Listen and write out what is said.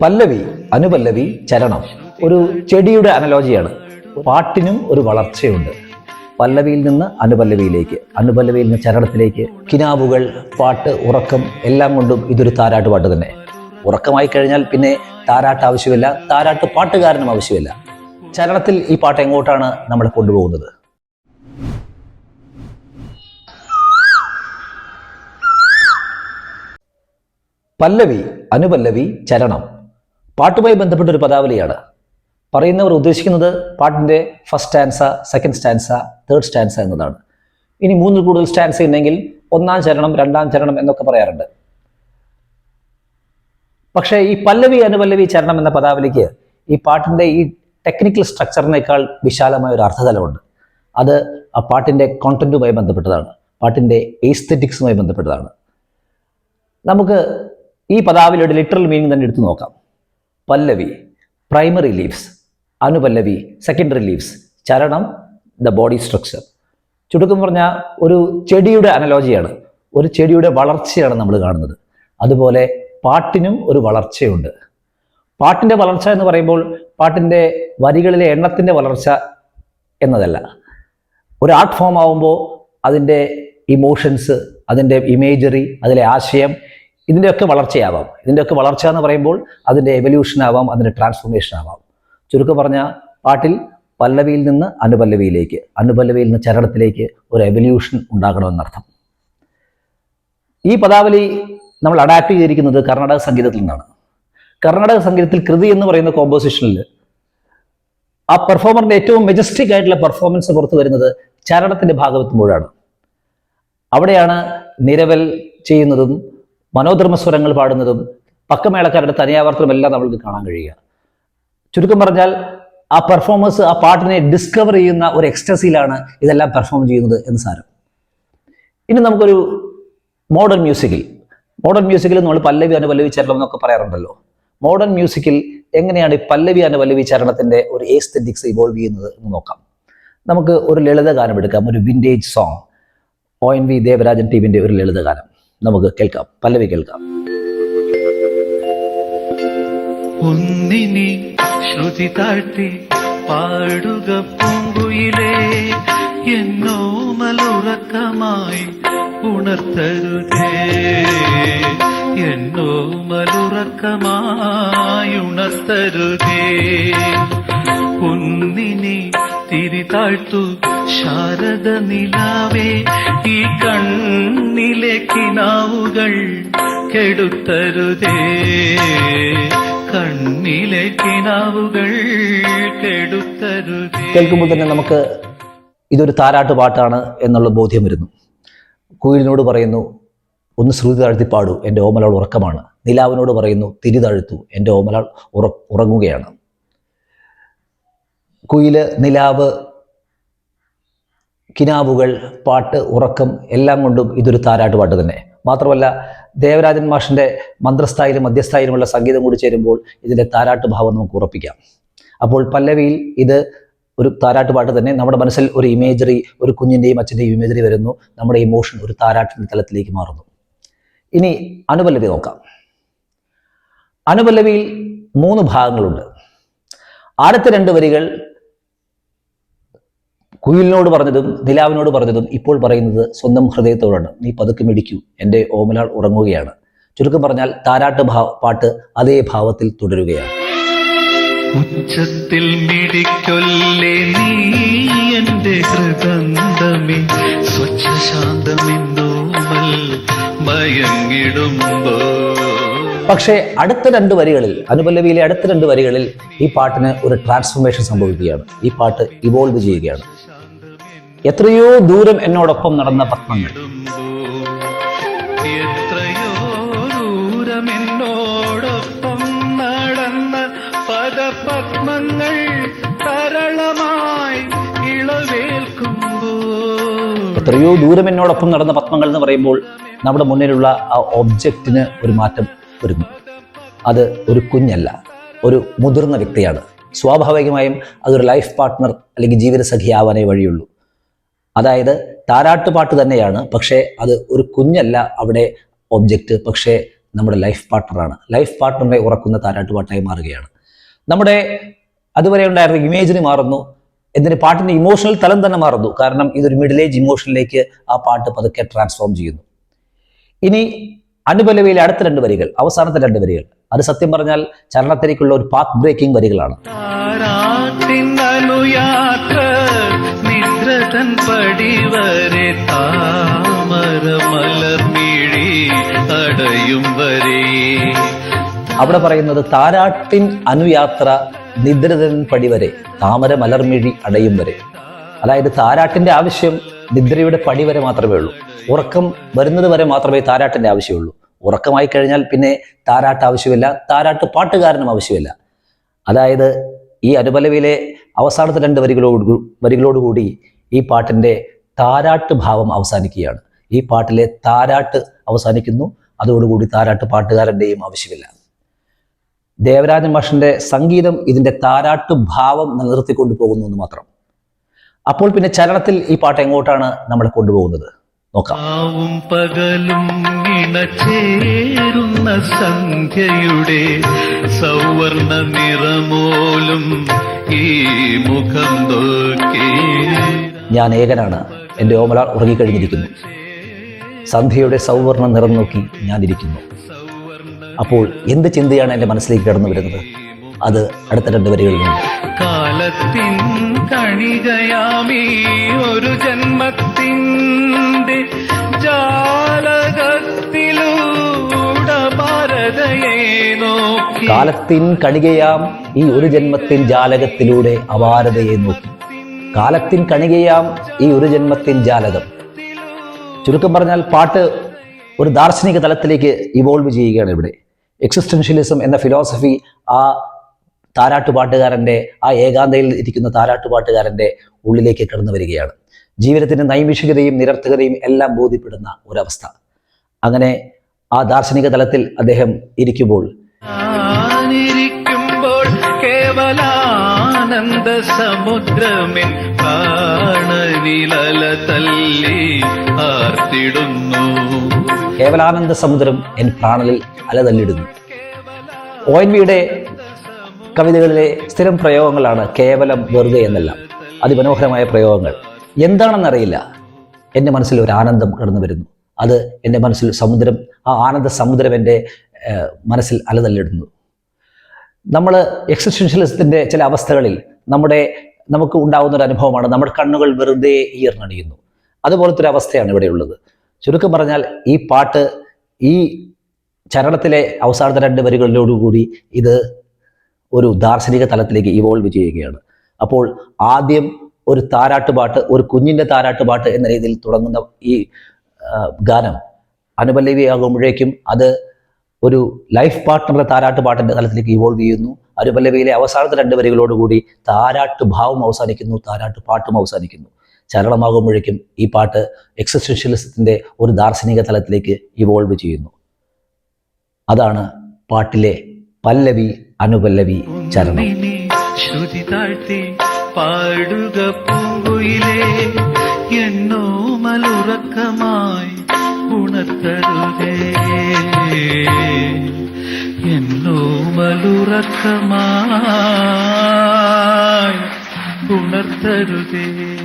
പല്ലവി അനുപല്ലവി ചരണം. ഒരു ചെടിയുടെ അനലോജിയാണ് പാട്ടിനും ഒരു വളർച്ചയുണ്ട്. പല്ലവിയിൽ നിന്ന് അനുപല്ലവിയിലേക്ക് അനുപല്ലവിയിൽ നിന്ന് ചരണത്തിലേക്ക് കിനാവുകൾ പാട്ട് ഉറക്കം എല്ലാം കൊണ്ടും ഇതൊരു താരാട്ട് പാട്ട് തന്നെ. ഉറക്കമായി കഴിഞ്ഞാൽ പിന്നെ താരാട്ട് ആവശ്യമില്ല താരാട്ട് പാട്ടുകാരനും ആവശ്യമില്ല. ചരണത്തിൽ ഈ പാട്ട് എങ്ങോട്ടാണ് നമ്മളെ കൊണ്ടുപോകുന്നത്? പല്ലവി അനുപല്ലവി ചരണം. പാട്ടുമായി ബന്ധപ്പെട്ട ഒരു പദാവലിയാണ്. പറയുന്നവർ ഉദ്ദേശിക്കുന്നത് പാട്ടിന്റെ first stanza second stanza third stanza എന്നതാണ്. ഇനി മൂന്നിൽ കൂടുതൽ സ്റ്റാൻസ ഉണ്ടെങ്കിൽ ഒന്നാം ചരണം രണ്ടാം ചരണം എന്നൊക്കെ പറയാറുണ്ട്. പക്ഷേ ഈ പല്ലവി അനുപല്ലവി ചരണം എന്ന പദാവലിക്ക് ഈ പാട്ടിന്റെ ഈ ടെക്നിക്കൽ സ്ട്രക്ചറിനേക്കാൾ വിശാലമായ ഒരു അർത്ഥതലമുണ്ട് അത് ആ പാട്ടിന്റെ കോണ്ടന്റുമായി ബന്ധപ്പെട്ടതാണ്. പാട്ടിന്റെ എസ്തെറ്റിക്സുമായി ബന്ധപ്പെട്ടതാണ്. നമുക്ക് ഈ പദാവലിയുടെ ലിറ്ററൽ മീനിങ് തന്നെ എടുത്തു നോക്കാം. പല്ലവി പ്രൈമറി ലീവ്സ് അനുപല്ലവി സെക്കൻഡറി ലീവ്സ് ചരണം ദ ബോഡി സ്ട്രക്ചർ ചുരുക്കം പറഞ്ഞാൽ ഒരു ചെടിയുടെ അനലോജിയാണ് ഒരു ചെടിയുടെ വളർച്ചയാണ് നമ്മൾ കാണുന്നത്. അതുപോലെ പാട്ടിനും ഒരു വളർച്ചയുണ്ട്. പാട്ടിന്റെ വളർച്ച എന്ന് പറയുമ്പോൾ പാട്ടിന്റെ വരികളിലെ എണ്ണത്തിന്റെ വളർച്ച എന്നതല്ല. ഒരു ആർട്ട് ഫോം ആവുമ്പോൾ അതിന്റെ ഇമോഷൻസ് അതിന്റെ ഇമേജറി അതിലെ ആശയം ഇതിന്റെയൊക്കെ വളർച്ചയാവാം. ഇതിന്റെയൊക്കെ വളർച്ച എന്ന് പറയുമ്പോൾ അതിന്റെ എവല്യൂഷൻ ആവാം അതിന്റെ ട്രാൻസ്ഫോർമേഷൻ ആവാം. ചുരുക്കം പറഞ്ഞാൽ പാട്ടിൽ പല്ലവിയിൽ നിന്ന് അനുപല്ലവിയിലേക്ക് അനുപല്ലവിയിൽ നിന്ന് ചരണത്തിലേക്ക് ഒരു എവല്യൂഷൻ ഉണ്ടാകണമെന്നർത്ഥം ഈ പദാവലി നമ്മൾ അഡാപ്റ്റ് ചെയ്തിരിക്കുന്നത് കർണാടക സംഗീതത്തിൽ നിന്നാണ്. കർണാടക സംഗീതത്തിൽ കൃതി എന്ന് പറയുന്ന കോമ്പോസിഷനിൽ ആ പെർഫോമറിന്റെ ഏറ്റവും മെജസ്റ്റിക് ആയിട്ടുള്ള പെർഫോമൻസ് പുറത്തു വരുന്നത് ചരണത്തിന്റെ ഭാഗമെത്തുമ്പോഴാണ് അവിടെയാണ് നിരവൽ ചെയ്യുന്നതും മനോധർമ്മ സ്വരങ്ങൾ പാടുന്നതും പക്കമേളക്കാരുടെ തനിയാവർത്തനം എല്ലാം നമ്മൾക്ക് കാണാൻ കഴിയുക. ചുരുക്കം പറഞ്ഞാൽ ആ പെർഫോമൻസ് ആ പാട്ടിനെ ഡിസ്കവർ ചെയ്യുന്ന ഒരു എക്സ്റ്റസിയിലാണ് ഇതെല്ലാം പെർഫോം ചെയ്യുന്നത് എന്ന് സാരം. ഇനി നമുക്കൊരു മോഡേൺ മ്യൂസിക്കിൽ മോഡേൺ മ്യൂസിക്കിൽ നമ്മൾ പല്ലവി അനുപല്ലവി ചരണം എന്നൊക്കെ പറയാറുണ്ടല്ലോ. മോഡേൺ മ്യൂസിക്കിൽ എങ്ങനെയാണ് ഈ പല്ലവി അനുപല്ലവി ചരണത്തിന്റെ ഒരു ഏസ്തെറ്റിക്സ് ഇവോൾവ് ചെയ്യുന്നത് എന്ന് നോക്കാം. നമുക്ക് ഒരു ലളിത ഗാനം എടുക്കാം ഒരു vintage song O N V Devarajan ടീമിന്റെ ഒരു ലളിത ഗാനം നമുക്ക് കേൾക്കാം. പല്ലവി കേൾക്കാം. ഒന്നിനി ശ്രുതി താഴ്ത്തി പാടുക പൂങ്കുയിലേ എന്നോ മലുറക്കമായി ഉണർത്തരുതേ. എന്നോ മലുറക്കമായി ഉണർത്തരുതേ. ഒന്നിനി തിരി താഴ്ത്തു ശാരദ നിലാവേ ഈ കണ്ണിലെ കിനാവുകൾ കെടുത്തരുതേ. കണ്ണിലെ കിനാവുകൾ കെടുത്തരുതേ. കേൾക്കുമ്പോൾ തന്നെ നമുക്ക് ഇതൊരു താരാട്ട് പാട്ടാണ് എന്നുള്ള ബോധ്യം വരുന്നു. കുയിലിനോട് പറയുന്നു ഒന്ന് ശ്രുതി താഴ്ത്തി പാടൂ എന്റെ ഓമലാൾ ഉറക്കമാണ്. നിലാവിനോട് പറയുന്നു തിരി താഴ്ത്തു എന്റെ ഓമലാൾ ഉറ ഉറങ്ങുകയാണ്. കുയിൽ നിലാവ് കിനാവുകൾ പാട്ട് ഉറക്കം എല്ലാം കൊണ്ടും ഇതൊരു താരാട്ട് പാട്ട് തന്നെ. മാത്രമല്ല ദേവരാജൻ മാഷിന്റെ മന്ത്രസ്ഥായിലും മധ്യസ്ഥായിലുമുള്ള സംഗീതം കൂടി ചേരുമ്പോൾ ഇതിന്റെ താരാട്ട് ഭാവം നമുക്ക് ഉറപ്പിക്കാം. അപ്പോൾ പല്ലവിയിൽ ഇത് ഒരു താരാട്ട് പാട്ട് തന്നെ നമ്മുടെ മനസ്സിൽ ഒരു ഇമേജറി ഒരു കുഞ്ഞിന്റെയും അച്ഛന്റെയും ഇമേജറി വരുന്നു. നമ്മുടെ ഇമോഷൻ ഒരു താരാട്ടിന്റെ തലത്തിലേക്ക് മാറുന്നു. ഇനി അനുപല്ലവി നോക്കാം. അനുപല്ലവിയിൽ മൂന്ന് ഭാഗങ്ങളുണ്ട്. ആദ്യത്തെ രണ്ട് വരികൾ കുയിലിനോട് പറഞ്ഞതും നിലാവിനോട് പറഞ്ഞതും ഇപ്പോൾ പറയുന്നത് സ്വന്തം ഹൃദയത്തോടാണ്. നീ പതുക്കെ മിടിക്കൂ. എന്റെ ഓമലാൾ ഉറങ്ങുകയാണ്. ചുരുക്കം പറഞ്ഞാൽ താരാട്ട് ഭാവ പാട്ട് അതേ ഭാവത്തിൽ തുടരുകയാണ്. ഉച്ചത്തിൽ മിടിക്കൊല്ലേ നീ എന്റെ ഹൃദന്തമേ? സ്വച്ഛശാന്തമെന്തോ മയങ്ങിടുമ്പോ? പക്ഷേ അടുത്ത രണ്ട് വരികളിൽ അനുപല്ലവിയിലെ അടുത്ത രണ്ട് വരികളിൽ ഈ പാട്ടിന് ഒരു ട്രാൻസ്ഫോർമേഷൻ സംഭവിക്കുകയാണ്. ഈ പാട്ട് ഇവോൾവ് ചെയ്യുകയാണ്. എത്രയോ ദൂരം എന്നോടൊപ്പം നടന്ന പത്മങ്ങൾ. എത്രയോ ദൂരമെന്നോടൊപ്പം നടന്ന പദപത്മങ്ങൾ തരളമായി എത്രയോ ദൂരം എന്നോടൊപ്പം നടന്ന പത്മങ്ങൾ എന്ന് പറയുമ്പോൾ നമ്മുടെ മുന്നിലുള്ള ആ ഒബ്ജക്റ്റിന് ഒരു മാറ്റം വരുന്നു. അത് ഒരു കുഞ്ഞല്ല ഒരു മുതിർന്ന വ്യക്തിയാണ്. സ്വാഭാവികമായും അതൊരു ലൈഫ് പാർട്ട്ണർ അല്ലെങ്കിൽ ജീവിതസഖി ആവാനേ വഴിയുള്ളൂ. അതായത് താരാട്ടുപാട്ട് തന്നെയാണ് പക്ഷേ അത് ഒരു കുഞ്ഞല്ല അവിടെ ഒബ്ജക്റ്റ് പക്ഷേ നമ്മുടെ ലൈഫ് പാർട്ട്ണറാണ് ലൈഫ് പാർട്ട്ണറെ ഉറക്കുന്ന താരാട്ടുപാട്ടായി മാറുകയാണ്. നമ്മുടെ അതുവരെ ഉണ്ടായിരുന്ന ഇമേജിന് മാറുന്നു എന്തിന് പാട്ടിന്റെ ഇമോഷണൽ തലം തന്നെ മാറുന്നു. കാരണം ഇതൊരു മിഡിൽ ഏജ് ഇമോഷനിലേക്ക് ആ പാട്ട് പതുക്കെ ട്രാൻസ്ഫോം ചെയ്യുന്നു. ഇനി അനുപലവയിലെ അടുത്ത രണ്ട് വരികൾ അവസാനത്തെ രണ്ട് വരികൾ. അത് സത്യം പറഞ്ഞാൽ ചരണത്തിലേക്കുള്ള ഒരു പാത്ത് ബ്രേക്കിംഗ് വരികളാണ്. നിദ്രതൻ പടിവരെ താമര മലർമിഴി വരെ. അവിടെ പറയുന്നത് താരാട്ടിൻ അനുയാത്ര നിദ്രതൻ പടിവരെ താമര മലർമിഴി അടയും വരെ. അതായത് താരാട്ടിന്റെ ആവശ്യം നിദ്രയുടെ പടിവരെ മാത്രമേ ഉള്ളൂ. ഉറക്കം വരുന്നത് വരെ മാത്രമേ താരാട്ടിന്റെ ആവശ്യമുള്ളൂ. ഉറക്കമായി കഴിഞ്ഞാൽ പിന്നെ താരാട്ട് ആവശ്യമില്ല താരാട്ട് പാട്ടുകാരനും ആവശ്യമില്ല. അതായത് ഈ അനുപലവിലെ അവസാനത്തെ രണ്ട് വരികളോട് വരികളോടുകൂടി ഈ പാട്ടിന്റെ താരാട്ട് ഭാവം അവസാനിക്കുകയാണ്. ഈ പാട്ടിലെ താരാട്ട് അവസാനിക്കുന്നു. അതോടുകൂടി താരാട്ട് പാട്ടുകാരന്റെയും ആവശ്യമില്ല. ദേവരാജൻ മാഷിന്റെ സംഗീതം ഇതിന്റെ താരാട്ട് ഭാവം നിലനിർത്തിക്കൊണ്ടു പോകുന്നു എന്ന് മാത്രം. അപ്പോൾ പിന്നെ ചലനത്തിൽ ഈ പാട്ട് എങ്ങോട്ടാണ് നമ്മളെ കൊണ്ടുപോകുന്നത്? നോക്കാം. പകലും ഇണചേരുന്ന സംഖ്യയുടെ സൗവർണ നിറമോലും ഈ മുഖം നോക്കി. ഞാൻ ഏകനാണ്. എന്റെ ഓമലാൾ ഉറങ്ങിക്കഴിഞ്ഞിരിക്കുന്നു. സന്ധ്യയുടെ സൗവർണ നിറം നോക്കി ഞാനിരിക്കുന്നു. അപ്പോൾ എന്ത് ചിന്തയാണ് എന്റെ മനസ്സിലേക്ക് കടന്നു വരുന്നത്? അത് അടുത്ത രണ്ട് വരികളിലുണ്ട് കാലത്തിൻ കണികയാമീ ഒരു ജന്മത്തിന്റെ കാലത്തിൻ കണികയാം ഈ ഒരു ജന്മത്തിൻ ജാലകത്തിലൂടെ അപാരതയെ നോക്കി. കാലത്തിൻ കണികയാം ഈ ഒരു ജന്മത്തിൻ ജാലകം. ചുരുക്കം പറഞ്ഞാൽ പാട്ട് ഒരു ദാർശനിക തലത്തിലേക്ക് ഇവോൾവ് ചെയ്യുകയാണ് ഇവിടെ. എക്സിസ്റ്റൻഷ്യലിസം എന്ന ഫിലോസഫി ആ താരാട്ടുപാട്ടുകാരന്റെ ആ ഏകാന്തയിൽ ഇരിക്കുന്ന താരാട്ടുപാട്ടുകാരന്റെ ഉള്ളിലേക്ക് കടന്നു വരികയാണ്. ജീവിതത്തിന്റെ നൈമിഷികതയും നിരർത്ഥകതയും എല്ലാം ബോധ്യപ്പെടുന്ന ഒരവസ്ഥ. അങ്ങനെ ആ ദാർശനിക തലത്തിൽ അദ്ദേഹം ഇരിക്കുമ്പോൾ കേവലാനന്ദ സമുദ്രമിൻ കാണവിലല തല്ലി ആർത്തിടുന്നു. കേവലാനന്ദ സമുദ്രം എൻ പ്രാണലിൽ അലതല്ലിടുന്നു ഒ എൻ വിയുടെ കവിതകളിലെ സ്ഥിരം പ്രയോഗങ്ങളാണ് കേവലം വെറുതെ എന്നെല്ലാം അതിമനോഹരമായ പ്രയോഗങ്ങൾ. എന്താണെന്നറിയില്ല. എന്റെ മനസ്സിൽ ഒരു ആനന്ദം കടന്നു വരുന്നു. അത് എന്റെ മനസ്സിൽ സമുദ്രം ആ ആനന്ദ സമുദ്രം എന്റെ മനസ്സിൽ അലതല്ലിടുന്നു നമ്മൾ എക്സിസ്റ്റൻഷ്യലിസത്തിന്റെ ചില അവസ്ഥകളിൽ നമ്മുടെ നമുക്ക് ഉണ്ടാകുന്ന ഒരു അനുഭവമാണ് നമ്മുടെ കണ്ണുകൾ വെറുതെ ഈർന്നണിയുന്നു. അതുപോലത്തെ ഒരു അവസ്ഥയാണ് ഇവിടെ ഉള്ളത്. ചുരുക്കം പറഞ്ഞാൽ ഈ പാട്ട് ഈ ചരണത്തിലെ അവസാനത്തെ രണ്ട് വരികളിലോടുകൂടി ഇത് ഒരു ദാർശനിക തലത്തിലേക്ക് ഇവോൾവ് ചെയ്യുകയാണ്. അപ്പോൾ ആദ്യം ഒരു താരാട്ടുപാട്ട് ഒരു കുഞ്ഞിന്റെ താരാട്ടുപാട്ട് എന്ന രീതിയിൽ തുടങ്ങുന്ന ഈ ഗാനം അനുപല്ലവിയാകുമ്പോഴേക്കും അത് ഒരു ലൈഫ് പാർട്ട്ണറുടെ താരാട്ട് പാട്ടിന്റെ തലത്തിലേക്ക് ഇവോൾവ് ചെയ്യുന്നു. അരുപല്ലവിയിലെ അവസാനത്തെ രണ്ട് വരികളോടുകൂടി താരാട്ട് ഭാവം അവസാനിക്കുന്നു താരാട്ട് പാട്ടും അവസാനിക്കുന്നു. ചരളമാകുമ്പോഴേക്കും ഈ പാട്ട് എക്സിസ്റ്റൻഷ്യലിസത്തിന്റെ ഒരു ദാർശനിക തലത്തിലേക്ക് ഇവോൾവ് ചെയ്യുന്നു. അതാണ് പാട്ടിലെ പല്ലവി അനുപല്ലവി ചരണം. പാടുക പൂവിലേ എന്നോ മലുറക്കമായി ഉണർത്തരുതേ. എന്നോ മലുറക്കമായി ഉണർത്തരുതേ.